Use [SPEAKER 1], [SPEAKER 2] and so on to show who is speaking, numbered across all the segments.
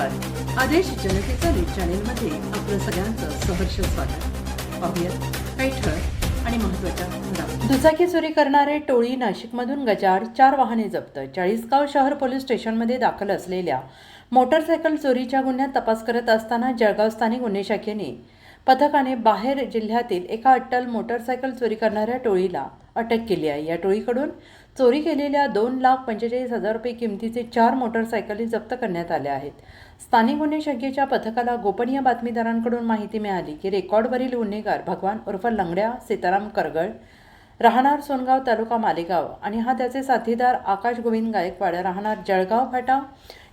[SPEAKER 1] आदेश जनतेचा न्यूज चॅनेलमध्ये आपलं सगळ्यांचं सहर्ष स्वागत. पाहूयात काही ठळक आणि महत्त्वाच्या दुचाकी चोरी करणारे टोळी नाशिकमधून गजार चार वाहने जप्त. चाळीसगाव शहर पोलीस स्टेशनमध्ये दाखल असलेल्या मोटरसायकल चोरीच्या गुन्ह्यात तपास करत असताना जळगाव स्थानिक गुन्हे शाखेने पथकाने बाहेर जिल्ह्यातील एका अट्टल मोटरसायकल चोरी करणाऱ्या टोळीला अटक केली आहे. या टोळीकडून चोरी केलेल्या दोन लाख पंचेचाळीस हजार रुपये किमतीचे चार मोटरसायकली जप्त करण्यात आल्या आहेत. स्थानिक गुन्हे शाखेच्या पथकाला गोपनीय बातमीदारांकडून माहिती मिळाली की रेकॉर्डवरील गुन्हेगार भगवान उर्फ लंगड्या सीताराम करगळ राहणार सोनगाव तालुका मालेगाव आणि हा त्याचे साथीदार आकाश गोविंद गायकवाड राहणार जळगाव फाटा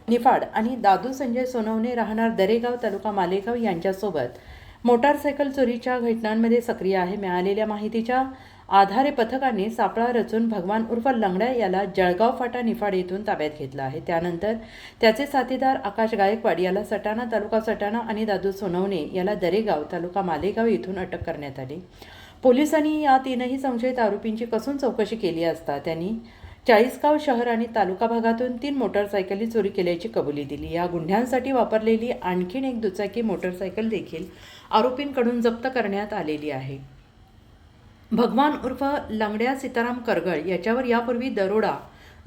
[SPEAKER 1] निफाड आणि दादू संजय सोनवणे राहणार दरेगाव तालुका मालेगाव यांच्यासोबत मोटारसायकल चोरीच्या घटनांमध्ये सक्रिय आहे. मिळालेल्या माहितीच्या आधारे पथकाने सापळा रचून भगवान उर्फ लंगड्या याला जळगाव फाटा निफाड येथून ताब्यात घेतला आहे. त्यानंतर त्याचे साथीदार आकाश गायकवाड याला सटाणा तालुका सटाणा आणि दादू सोनवणे याला दरेगाव तालुका मालेगाव येथून अटक करण्यात आली. पोलिसांनी या तीनही संशयित आरोपींची कसून चौकशी केली असता त्यांनी चाळीसगाव शहर आणि तालुका भागातून तीन मोटरसायकली चोरी केल्याची कबुली दिली. या गुन्ह्यांसाठी वापरलेली आणखीन एक दुचाकी मोटरसायकल देखील आरोपींकडून जप्त करण्यात आलेली आहे. भगवान उर्फ लंगड्या सीताराम करगळ याच्यावर यापूर्वी दरोडा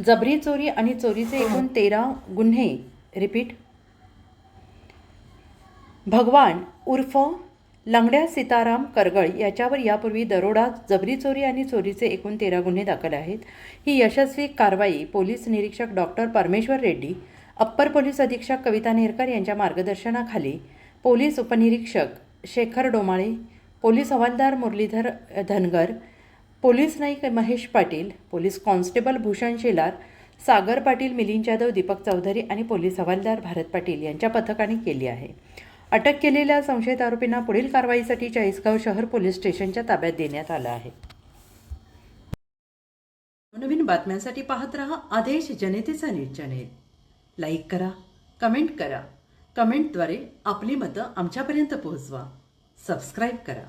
[SPEAKER 1] जबरी चोरी आणि चोरीचे एकूण तेरा गुन्हे. रिपीट. भगवान उर्फ लंगड्या सीताराम करगळ याच्यावर यापूर्वी दरोडा जबरी चोरी आणि चोरीचे एकूण तेरा गुन्हे दाखल आहेत. ही यशस्वी कारवाई पोलीस निरीक्षक डॉक्टर परमेश्वर रेड्डी अप्पर पोलीस अधीक्षक कविता नेरकर यांच्या मार्गदर्शनाखाली पोलीस उपनिरीक्षक शेखर डोमाळे पोलीस हवालदार Murlidhar Dhangar police Naik Mahesh Patil police constable Bhushan Shelar Sagar Patil Milind Jadhav Deepak Chaudhari आणि पोलीस हवालदार भारत पाटील यांच्या पथकाने केली आहे. अटक केलेल्या संशयित आरोपींना पुढील कारवाईसाठी चाळीसगाव शहर पोलीस स्टेशनच्या ताब्यात देण्यात आलं आहे. नवीन बातम्यांसाठी पाहत रहा आदेश जनतेचा नीट चॅनेल. लाईक करा कमेंट करा. कमेंटद्वारे आपली मतं आमच्यापर्यंत पोहोचवा. सबस्क्राईब करा.